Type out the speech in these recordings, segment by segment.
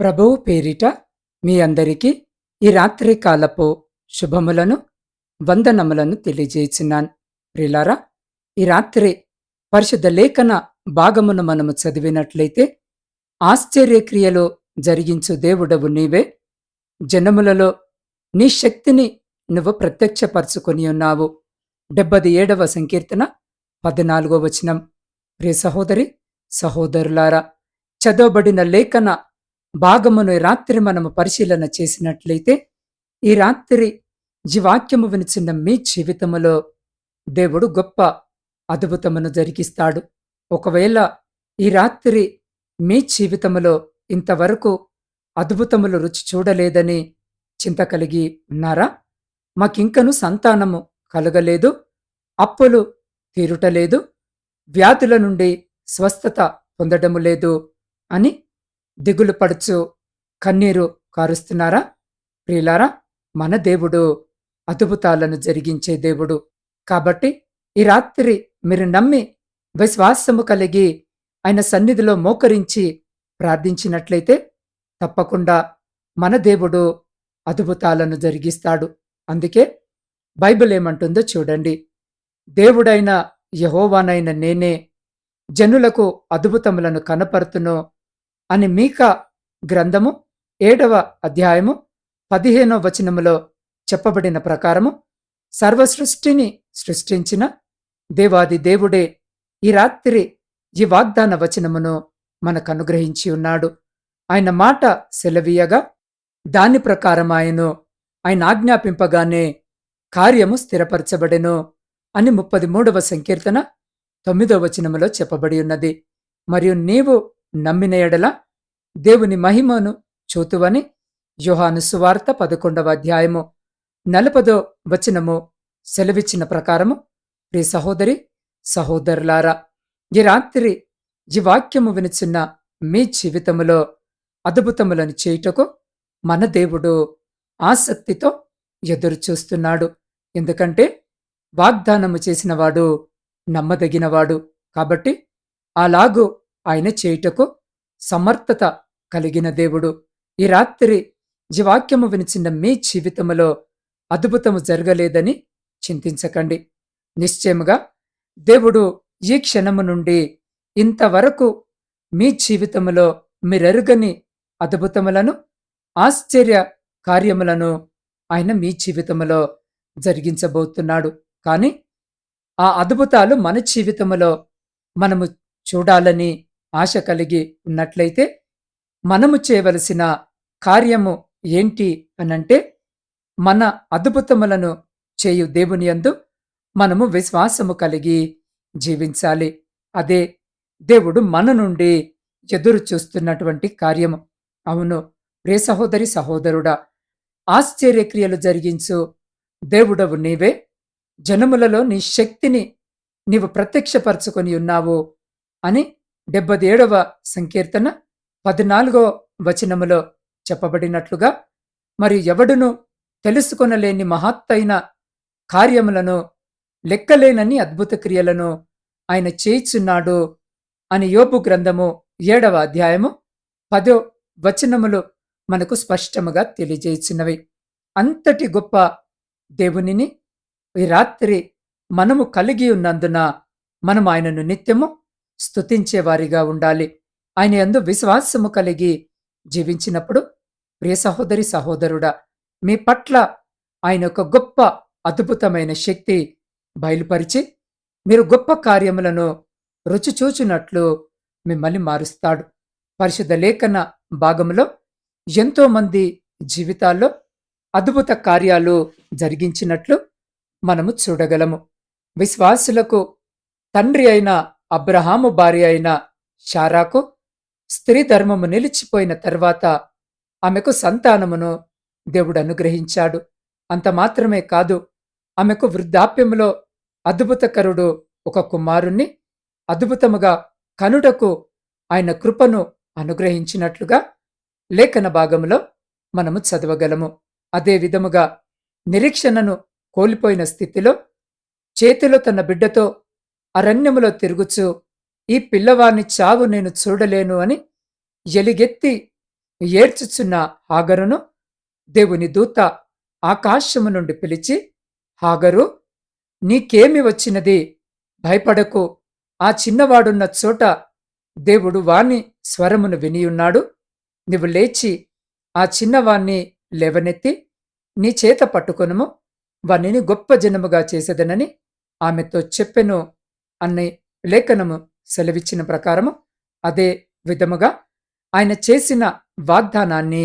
ప్రభువు పేరిట మీ అందరికీ ఈ రాత్రి కాలపు శుభములను వందనములను తెలియజేసినాన్. ప్రిలారా ఈ రాత్రి పరిశుద్ధ లేఖన భాగమును మనము చదివినట్లయితే ఆశ్చర్యక్రియలో జరిగించు దేవుడవు నీవే. జనములలో నీ శక్తిని నువ్వు ప్రత్యక్షపరుచుకొని ఉన్నావు. డెబ్బది ఏడవ సంకీర్తన పద్నాలుగో వచనం. ప్రియ సహోదరి సహోదరులారా చదవబడిన లేఖన భాగమును రాత్రి మనము పరిశీలన చేసినట్లయితే ఈ రాత్రి జీవాక్యము వినిచిన మీ జీవితములో దేవుడు గొప్ప అద్భుతమును జరిగిస్తాడు. ఒకవేళ ఈ రాత్రి మీ జీవితములో ఇంతవరకు అద్భుతములు రుచి చూడలేదని చింత కలిగి ఉన్నారా? మాకింకను సంతానము కలగలేదు అప్పులు తీరుటలేదు వ్యాధుల నుండి స్వస్థత పొందడము లేదు అని దిగులు పడుచు కన్నీరు కారుస్తున్నారా? ప్రియులారా మన దేవుడు అద్భుతాలను జరిగించే దేవుడు. కాబట్టి ఈ రాత్రి మీరు నమ్మి విశ్వాసము కలిగి ఆయన సన్నిధిలో మోకరించి ప్రార్థించినట్లయితే తప్పకుండా మన దేవుడు అద్భుతాలను జరిగిస్తాడు. అందుకే బైబిల్ ఏమంటుందో చూడండి. దేవుడైన యహోవానైన నేనే జనులకు అద్భుతములను కనపరుతును. అని మీక గ్రంథము ఏడవ అధ్యాయము పదిహేనో వచనములో చెప్పబడిన ప్రకారము సర్వసృష్టిని సృష్టించిన దేవాది దేవుడే ఈ రాత్రి ఈ వాగ్దాన వచనమును మనకు అనుగ్రహించి ఉన్నాడు. ఆయన మాట సెలవీయగా దాని ప్రకారం ఆయను ఆయన ఆజ్ఞాపింపగానే కార్యము స్థిరపరచబడెను అని ముప్పది మూడవ సంకీర్తన తొమ్మిదవ వచనములో చెప్పబడి ఉన్నది. మరియు నీవు నమ్మిన ఎడల దేవుని మహిమను చూతువని యోహాను సువార్త పదకొండవ అధ్యాయము నలపదో వచనము సెలవిచ్చిన ప్రకారము ప్రి సహోదరి సహోదరులారా ఈ రాత్రి ఈ వాక్యము వినిచున్న మీ జీవితములో అద్భుతములను చేయుటకు మన దేవుడు ఆసక్తితో ఎదురుచూస్తున్నాడు. ఎందుకంటే వాగ్దానము చేసినవాడు నమ్మదగినవాడు. కాబట్టి అలాగూ ఆయన చేయుటకు సమర్థత కలిగిన దేవుడు. ఈ రాత్రి జీవాక్యము వినిచిన మీ జీవితములో అద్భుతము జరగలేదని చింతించకండి. నిశ్చయముగా దేవుడు ఈ క్షణము నుండి ఇంతవరకు మీ జీవితములో మీరెరుగని అద్భుతములను ఆశ్చర్య కార్యములను ఆయన మీ జీవితములో జరిగించబోతున్నాడు. కానీ ఆ అద్భుతాలు మన జీవితములో మనము చూడాలని ఆశ కలిగి ఉన్నట్లయితే మనము చేయవలసిన కార్యము ఏంటి అనంటే మన అద్భుతములను చేయు దేవుని యందు మనము విశ్వాసము కలిగి జీవించాలి. అదే దేవుడు మన నుండి ఎదురు చూస్తున్నటువంటి కార్యము. అవును రే సహోదరి సహోదరుడా ఆశ్చర్యక్రియలు జరిగించు దేవుడవు నీవే. జనములలో నీ శక్తిని నీవు ప్రత్యక్షపరచుకొని ఉన్నావు అని డెబ్బదేడవ సంకీర్తన పద్నాలుగో వచనములో చెప్పబడినట్లుగా మరి ఎవడును తెలుసుకొనలేని మహత్తైన కార్యములను లెక్కలేనని అద్భుత క్రియలను ఆయన చేయిచున్నాడు అని యోపు గ్రంథము ఏడవ అధ్యాయము పదో వచనములు మనకు స్పష్టముగా తెలియజేయుచున్నవి అంతటి గొప్ప దేవునిని ఈ రాత్రి మనము కలిగి ఉన్నందున మనం ఆయనను నిత్యము స్తుతించేవారిగా ఉండాలి. ఆయన ఎందు విశ్వాసము కలిగి జీవించినప్పుడు ప్రియ సహోదరి సహోదరుడా మీ పట్ల ఆయన ఒక గొప్ప అద్భుతమైన శక్తి బయలుపరిచి మీరు గొప్ప కార్యములను రుచి చూచినట్లు మిమ్మల్ని మారుస్తాడు. పరిశుద్ధ లేఖన భాగంలో ఎంతోమంది జీవితాల్లో అద్భుత కార్యాలు జరిగించినట్లు మనము చూడగలము. విశ్వాసులకు తండ్రి అయిన అబ్రహాము భార్య అయిన షారాకు స్త్రీ ధర్మము నిలిచిపోయిన తర్వాత ఆమెకు సంతానమును దేవుడు అనుగ్రహించాడు. అంత మాత్రమే కాదు ఆమెకు వృద్ధాప్యములో అద్భుతకరుడు ఒక కుమారుణ్ణి అద్భుతముగా కనుడకు ఆయన కృపను అనుగ్రహించినట్లుగా లేఖన భాగంలో మనము చదవగలము. అదే విధముగా నిరీక్షణను కోల్పోయిన స్థితిలో చేతిలో తన బిడ్డతో అరణ్యములో తిరుగుచు ఈ పిల్లవాణ్ణి చావు నేను చూడలేను అని ఎలిగెత్తి ఏడ్చుచున్న హాగరును దేవుని దూత ఆకాశము నుండి పిలిచి హాగరు నీకేమి వచ్చినది? భయపడకు. ఆ చిన్నవాడున్న చోట దేవుడు వాణ్ణి స్వరమును వినియున్నాడు. నీవు లేచి ఆ చిన్నవాణ్ణి లేవనెత్తి నీ చేత పట్టుకొనుము. వాణ్ణిని గొప్ప జనముగా చేసేదనని ఆమెతో చెప్పెను. అనే లేఖనము సెలవిచ్చిన ప్రకారము అదే విధముగా ఆయన చేసిన వాగ్దానాన్ని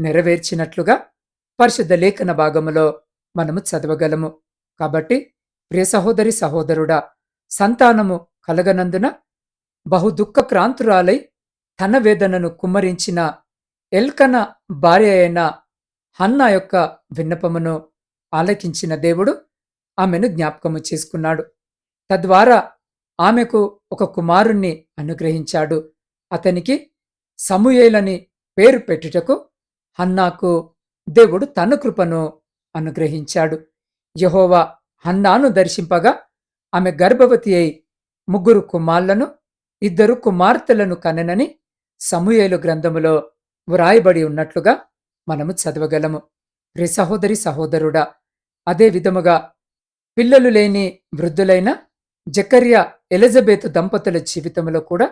నెరవేర్చినట్లుగా పరిశుద్ధ లేఖన భాగములో మనము చదవగలము. కాబట్టి ప్రియ సహోదరి సహోదరుడా సంతానము కలగనందున బహు దుఃఖ క్రాంతురాలై తన వేదనను కుమ్మరించిన ఎల్కన భార్య అయిన హన్న యొక్క విన్నపమును ఆలకించిన దేవుడు ఆమెను జ్ఞాపకము చేసుకున్నాడు. తద్వారా ఆమెకు ఒక కుమారుణ్ణి అనుగ్రహించాడు. అతనికి సమూయేలని పేరు పెట్టుటకు హన్నాకు దేవుడు తన కృపను అనుగ్రహించాడు. యహోవా హన్నాను దర్శింపగా ఆమె గర్భవతి అయి ముగ్గురు కుమార్లను ఇద్దరు కుమార్తెలను కనెనని సమూయేలు గ్రంథములో వ్రాయబడి ఉన్నట్లుగా మనము చదవగలము. రే సహోదరి సహోదరుడా అదే విధముగా పిల్లలు లేని వృద్ధులైన జకర్య ఎలిజబెత్ దంపతుల జీవితంలో కూడా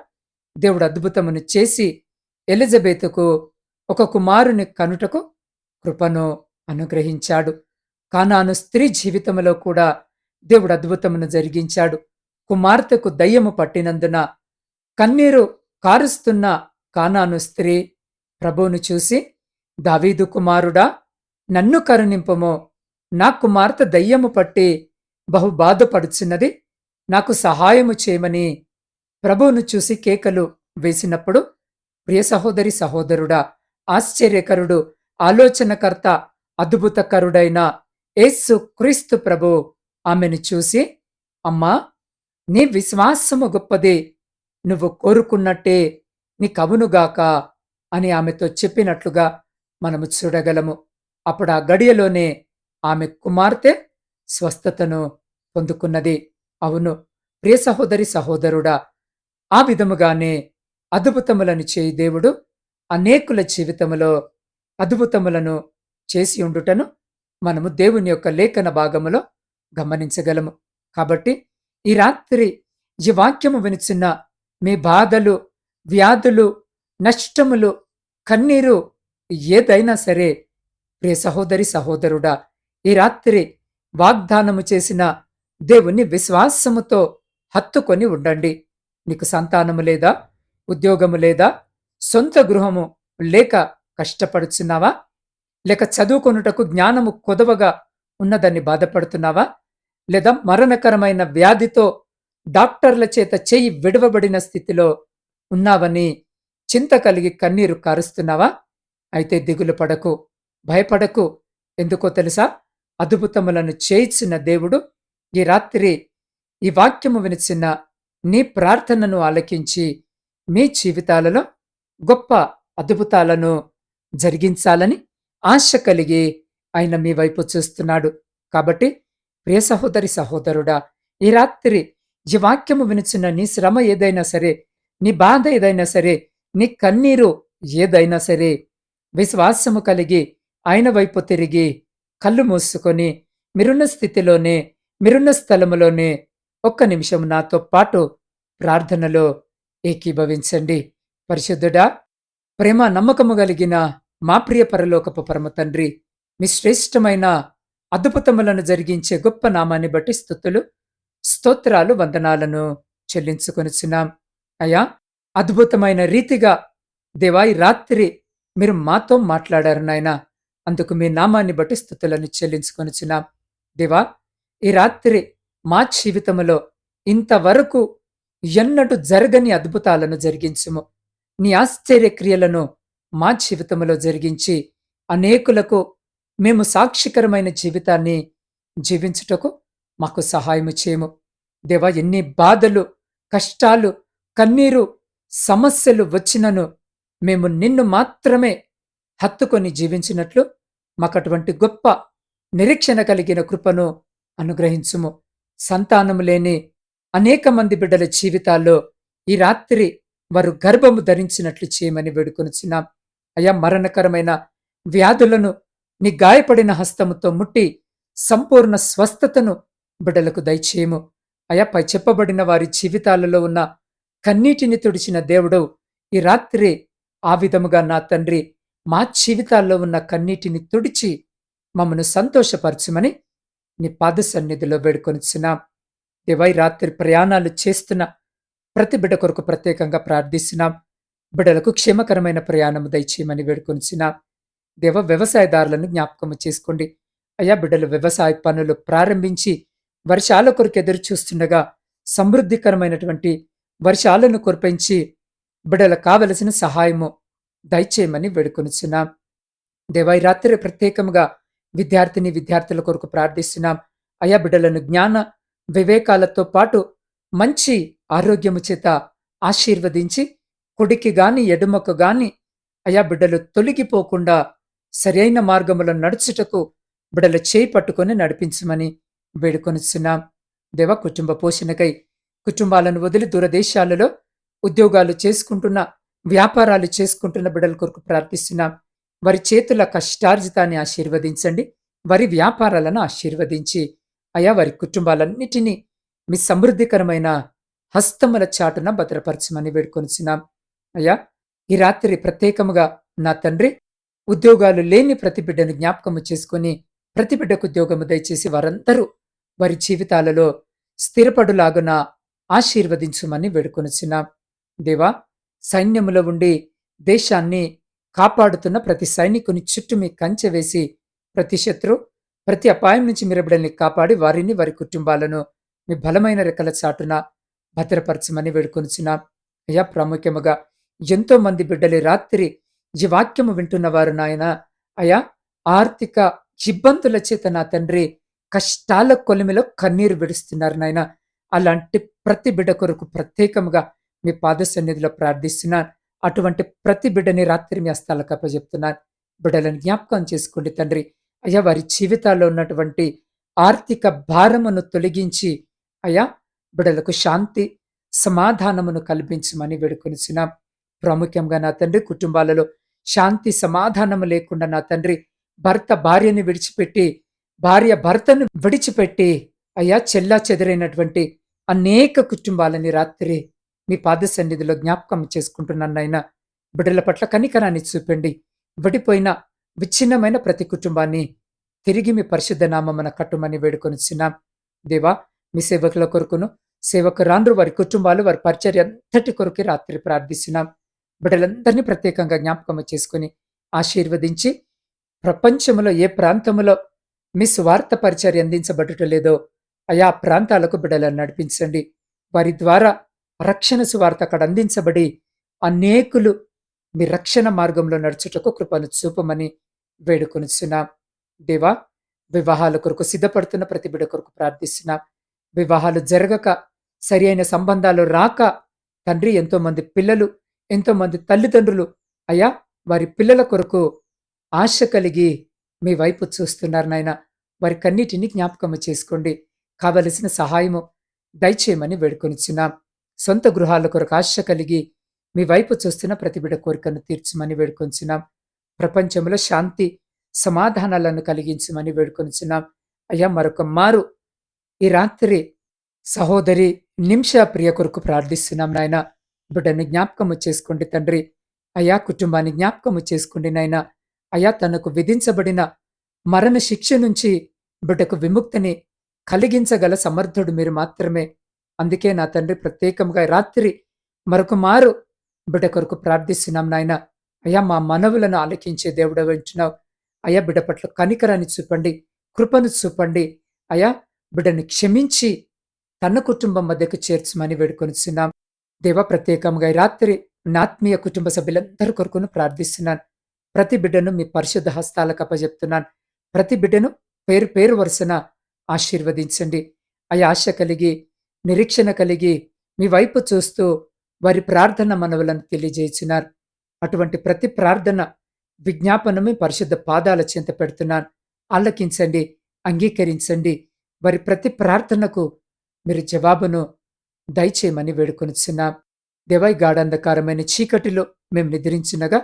దేవుడు అద్భుతమును చేసి ఎలిజబెత్కు ఒక కుమారుని కనుటకు కృపను అనుగ్రహించాడు. కానాను స్త్రీ జీవితంలో కూడా దేవుడు అద్భుతమును జరిగించాడు. కుమార్తెకు దయ్యము పట్టినందున కన్నీరు కారుస్తున్న కానాను స్త్రీ ప్రభువును చూసి దావీదు కుమారుడా నన్ను కరుణింపము. నా కుమార్తె దయ్యము పట్టి బహు బాధపడుచున్నది నాకు సహాయము చేయమని ప్రభువును చూసి కేకలు వేసినప్పుడు ప్రియ సహోదరి సహోదరుడా ఆశ్చర్యకరుడు ఆలోచనకర్త అద్భుతకరుడైన యేసు క్రీస్తు ప్రభు ఆమెను చూసి అమ్మా నీ విశ్వాసము గొప్పది. నువ్వు కోరుకున్నట్టే నీ కవునుగాక అని ఆమెతో చెప్పినట్లుగా మనము చూడగలము. అప్పుడు ఆ గడియలోనే ఆమె కుమార్తె స్వస్థతను పొందుకున్నది. అవును. ప్రియ సహోదరి సహోదరుడా ఆ విధముగానే అద్భుతములను చేయి దేవుడు. అనేకుల జీవితములో అద్భుతములను చేసి ఉండుటను మనము దేవుని యొక్క లేఖన భాగములో గమనించగలము. కాబట్టి ఈ రాత్రి ఈ వాక్యము వినిచిన మీ బాధలు వ్యాధులు నష్టములు కన్నీరు ఏదైనా సరే ప్రియ సహోదరి సహోదరుడా ఈ రాత్రి వాగ్దానము చేసిన దేవుణ్ణి విశ్వాసముతో హత్తుకొని ఉండండి. నీకు సంతానము లేదా ఉద్యోగము లేదా సొంత గృహము లేక కష్టపడుచున్నావా? లేక చదువుకొనుటకు జ్ఞానము కొదవగా ఉన్నదని బాధపడుతున్నావా? లేదా మరణకరమైన వ్యాధితో డాక్టర్ల చేత చేయి విడవబడిన స్థితిలో ఉన్నావని చింత కలిగి కన్నీరు కారుస్తున్నావా? అయితే దిగులు పడకు భయపడకు. ఎందుకో తెలుసా? అద్భుతములను చేయించిన దేవుడు ఈ రాత్రి ఈ వాక్యము వినిచిన నీ ప్రార్థనను ఆలకించి మీ జీవితాలలో గొప్ప అద్భుతాలను జరిగించాలని ఆశ కలిగి ఆయన మీ వైపు చూస్తున్నాడు. కాబట్టి ప్రియ సహోదరి సహోదరుడా ఈ రాత్రి ఈ వాక్యము వినిచిన నీ శ్రమ ఏదైనా సరే నీ బాధ ఏదైనా సరే నీ కన్నీరు ఏదైనా సరే విశ్వాసము కలిగి ఆయన వైపు తిరిగి కళ్ళు మూసుకొని మీరున్న స్థితిలోనే మీరున్న స్థలములోనే ఒక్క నిమిషం నాతో పాటు ప్రార్థనలో ఏకీభవించండి. పరిశుద్ధుడా ప్రేమ నమ్మకము కలిగిన మా ప్రియ పరలోకపు పరమ తండ్రి మీ శ్రేష్టమైన అద్భుతములను జరిగించే గొప్ప నామాన్ని బట్టి స్థుతులు స్తోత్రాలు వందనాలను చెల్లించుకొనిచున్నాం. అయా అద్భుతమైన రీతిగా దేవాయి రాత్రి మీరు మాతో మాట్లాడారు నాయన. అందుకు మీ నామాన్ని బట్టి స్థుతులను చెల్లించుకొనిచున్నాం. దేవా ఈ రాత్రి మా జీవితములో ఇంతవరకు ఎన్నటూ జరగని అద్భుతాలను జరిగించుము. నీ ఆశ్చర్యక్రియలను మా జీవితంలో జరిగించి అనేకులకు మేము సాక్షికరమైన జీవితాన్ని జీవించుటకు మాకు సహాయము చేయము. దేవా ఎన్ని బాధలు కష్టాలు కన్నీరు సమస్యలు వచ్చినను మేము నిన్ను మాత్రమే హత్తుకొని జీవించినట్లు మాకటువంటి గొప్ప నిరీక్షణ కలిగిన కృపను అనుగ్రహించుము. సంతానము లేని అనేక మంది బిడ్డల జీవితాల్లో ఈ రాత్రి వారు గర్భము ధరించినట్లు చేయమని వేడుకొనిచున్నాం. అయా మరణకరమైన వ్యాధులను నీ గాయపడిన హస్తముతో ముట్టి సంపూర్ణ స్వస్థతను బిడ్డలకు దయచేయము. అయా పై చెప్పబడిన వారి జీవితాలలో ఉన్న కన్నీటిని తుడిచిన దేవుడు ఈ రాత్రి ఆ విధముగా నా తండ్రి మా జీవితాల్లో ఉన్న కన్నీటిని తుడిచి మమ్మను సంతోషపరచమని నీ పాద సన్నిధిలో వేడుకొనిచున్నాం దేవై రాత్రి ప్రయాణాలు చేస్తున్న ప్రతి బిడ్డ కొరకు ప్రత్యేకంగా ప్రార్థిస్తున్నాం బిడ్డలకు క్షేమకరమైన ప్రయాణము దయచేయమని వేడుకొనిచున్నాం దేవ వ్యవసాయదారులను జ్ఞాపకము చేసుకోండి. అయ్యా బిడ్డలు వ్యవసాయ పనులు ప్రారంభించి వర్షాల కొరకు ఎదురు చూస్తుండగా సమృద్ధికరమైనటువంటి వర్షాలను కురిపించి బిడ్డలకు కావలసిన సహాయము దయచేయమని వేడుకొనిచున్నాం దేవాయి రాత్రి ప్రత్యేకముగా విద్యార్థిని విద్యార్థుల కొరకు ప్రార్థిస్తున్నాం. అయా బిడ్డలను జ్ఞాన వివేకాలతో పాటు మంచి ఆరోగ్యము చేత ఆశీర్వదించి కుడికి గాని ఎడుమకు గాని అయా బిడ్డలు తొలగిపోకుండా సరైన మార్గములో నడుచుటకు బిడ్డలు చేయి పట్టుకొని నడిపించమని వేడుకొనిస్తున్నాం దేవ కుటుంబ పోషణకై కుటుంబాలను వదిలి దూరదేశాలలో ఉద్యోగాలు చేసుకుంటున్న వ్యాపారాలు చేసుకుంటున్న బిడ్డల కొరకు ప్రార్థిస్తున్నాం. వారి చేతుల కష్టార్జితాన్ని ఆశీర్వదించండి. వారి వ్యాపారాలను ఆశీర్వదించి అయా వారి కుటుంబాలన్నిటినీ మీ సమృద్ధికరమైన హస్తముల చాటున భద్రపరచమని వేడుకొనిచున్నాం. అయ్యా ఈ రాత్రి ప్రత్యేకముగా నా తండ్రి ఉద్యోగాలు లేని ప్రతి బిడ్డను జ్ఞాపకము చేసుకుని ప్రతి బిడ్డకు ఉద్యోగము దయచేసి వారందరూ వారి జీవితాలలో స్థిరపడులాగున ఆశీర్వదించుమని వేడుకొనిచున్నాం. దేవా సైన్యములో ఉండి దేశాన్ని కాపాడుతున్న ప్రతి సైనికుని చుట్టూ మీ కంచె వేసి ప్రతి శత్రు ప్రతి అపాయం నుంచి మీరు బిడ్డల్ని కాపాడి వారిని వారి కుటుంబాలను మీ బలమైన రెక్కల చాటున భద్రపరచమని వేడుకొనిచున్నాం. అయ్యా ప్రాముఖ్యముగా ఎంతో మంది బిడ్డలు రాత్రి ఈ వాక్యము వింటున్నవారు నాయన. అయా ఆర్థిక ఇబ్బందుల చేత నా తండ్రి కష్టాల కొలిమిలో కన్నీరు విడుస్తున్నారు నాయన. అలాంటి ప్రతి బిడ్డ కొరకు ప్రత్యేకముగా మీ పాద సన్నిధిలో ప్రార్థిస్తున్నాను. అటువంటి ప్రతి బిడ్డని రాత్రి మీ హస్తాలకు అప్పచెప్తున్నాను. బిడ్డలను జ్ఞాపకం చేసుకోండి తండ్రి. అయ్యా వారి జీవితాల్లో ఉన్నటువంటి ఆర్థిక భారమును తొలగించి అయ్యా బిడ్డలకు శాంతి సమాధానమును కల్పించమని వేడుకొనిచున్నాం. ప్రాముఖ్యంగా నా తండ్రి కుటుంబాలలో శాంతి సమాధానము లేకుండా నా తండ్రి భర్త భార్యని విడిచిపెట్టి భార్య భర్తను విడిచిపెట్టి అయ్యా చెల్లా చెదరైనటువంటి అనేక కుటుంబాలని రాత్రి మీ పాద సన్నిధిలో జ్ఞాపకం చేసుకుంటున్నాను నాయన బిడ్డల పట్ల కనికరాన్ని చూపండి. విడిపోయిన విచ్ఛిన్నమైన ప్రతి కుటుంబాన్ని తిరిగి మీ పరిశుద్ధ నామమున కట్టుమని వేడుకొని చిన్నాం దేవా మీ సేవకుల కొరకును సేవకురాండ్రు వారి కుటుంబాలు వారి పరిచర్య అంతటి కొరకు రాత్రి ప్రార్థిస్తున్నాం. బిడ్డలందరినీ ప్రత్యేకంగా జ్ఞాపకం చేసుకుని ఆశీర్వదించి ప్రపంచంలో ఏ ప్రాంతంలో మీ స్వార్థ పరిచర్య అందించబడటం లేదో ఆయా ప్రాంతాలకు బిడ్డలను నడిపించండి. వారి ద్వారా రక్షణ సువార్త అక్కడ అందించబడి అనేకులు మీ రక్షణ మార్గంలో నడుచుటకు కృపను చూపమని వేడుకొనిచున్నాం. దేవా వివాహాల కొరకు సిద్ధపడుతున్న ప్రతి కొరకు ప్రార్థిస్తున్నాం. వివాహాలు జరగక సరి అయిన సంబంధాలు రాక తండ్రి ఎంతోమంది పిల్లలు ఎంతోమంది తల్లిదండ్రులు అయ్యా వారి పిల్లల కొరకు ఆశ కలిగి మీ వైపు చూస్తున్నారు నాయన. వారి కన్నిటిని జ్ఞాపకము చేసుకోండి. కావలసిన సహాయము దయచేయమని వేడుకొనిచున్నాం. సొంత గృహాల కొరకు ఆశ కలిగి మీ వైపు చూస్తున్న ప్రతిబిడ కోరికను తీర్చమని వేడుకొంచున్నాం. ప్రపంచంలో శాంతి సమాధానాలను కలిగించమని వేడుకొనిచున్నాం అయ్యా మరొక మారు ఈ రాత్రి సహోదరి నిమిష ప్రియ కొరకు ప్రార్థిస్తున్నాం నాయన. బిడ్డను జ్ఞాపకము చేసుకోండి తండ్రి. అయా కుటుంబాన్ని జ్ఞాపకము చేసుకోండి నాయన. అయా తనకు విధించబడిన మరణ శిక్ష నుంచి బిడ్డకు విముక్తిని కలిగించగల సమర్థుడు మీరు మాత్రమే. అందుకే నా తండ్రి ప్రత్యేకంగా రాత్రి మరొక మారు బిడ్డ కొరకు ప్రార్థిస్తున్నాం నాయన. అయ్యా మా మనవులను ఆలకించే దేవుడు వింటున్నావు అయ్యా బిడ్డ పట్ల కనికరాన్ని చూపండి కృపను చూపండి. అయ్యా బిడ్డను క్షమించి తన కుటుంబం మధ్యకు చేర్చమని వేడుకొనిచున్నాం. దేవ ప్రత్యేకంగా రాత్రి రాత్రి నాత్మీయ కుటుంబ సభ్యులందరి కొరకును ప్రార్థిస్తున్నాను. ప్రతి బిడ్డను మీ పరిశుద్ధ హస్తాలకు అప్పజెప్తున్నాను. ప్రతి బిడ్డను పేరు పేరు వరుసన ఆశీర్వదించండి. అయ్యా ఆశ కలిగి నిరీక్షణ కలిగి మీ వైపు చూస్తూ వారి ప్రార్థన మనవులను తెలియజేసినారు అటువంటి ప్రతి ప్రార్థన విజ్ఞాపనమే పరిశుద్ధ పాదాల చింత పెడుతున్నాను. ఆలకించండి అంగీకరించండి. వారి ప్రతి ప్రార్థనకు మీరు జవాబును దయచేయమని వేడుకొనిచున్నాం. దేవై గాఢంధకారమైన చీకటిలో మేము నిద్రించినగా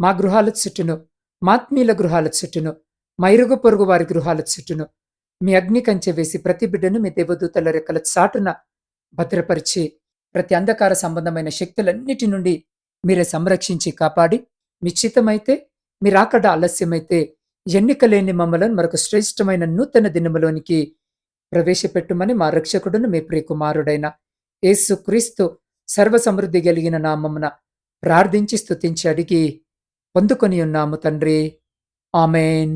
మా గృహాల చుట్టూను మాత్మీల గృహాల చుట్టూను మైరుగు పొరుగు వారి గృహాల చుట్టూను మీ అగ్ని కంచె వేసి ప్రతి బిడ్డను మీ దేవదూతల రెక్కల చాటున భద్రపరిచి ప్రతి అంధకార సంబంధమైన శక్తులన్నిటి నుండి మీరే సంరక్షించి కాపాడి మీ చిత్తమైతే మీ ఆలస్యమైతే ఎన్నిక లేని మమ్మలను మరొక శ్రేష్టమైన నూతన దినములోనికి ప్రవేశపెట్టుమని మా రక్షకుడును మీ ప్రియకుమారుడైన యేసు క్రీస్తు సర్వసమృద్ధి కలిగిన నామమున ప్రార్థించి స్తుతించి అడిగి పొందుకొని ఉన్నాము తండ్రి. ఆమెన్.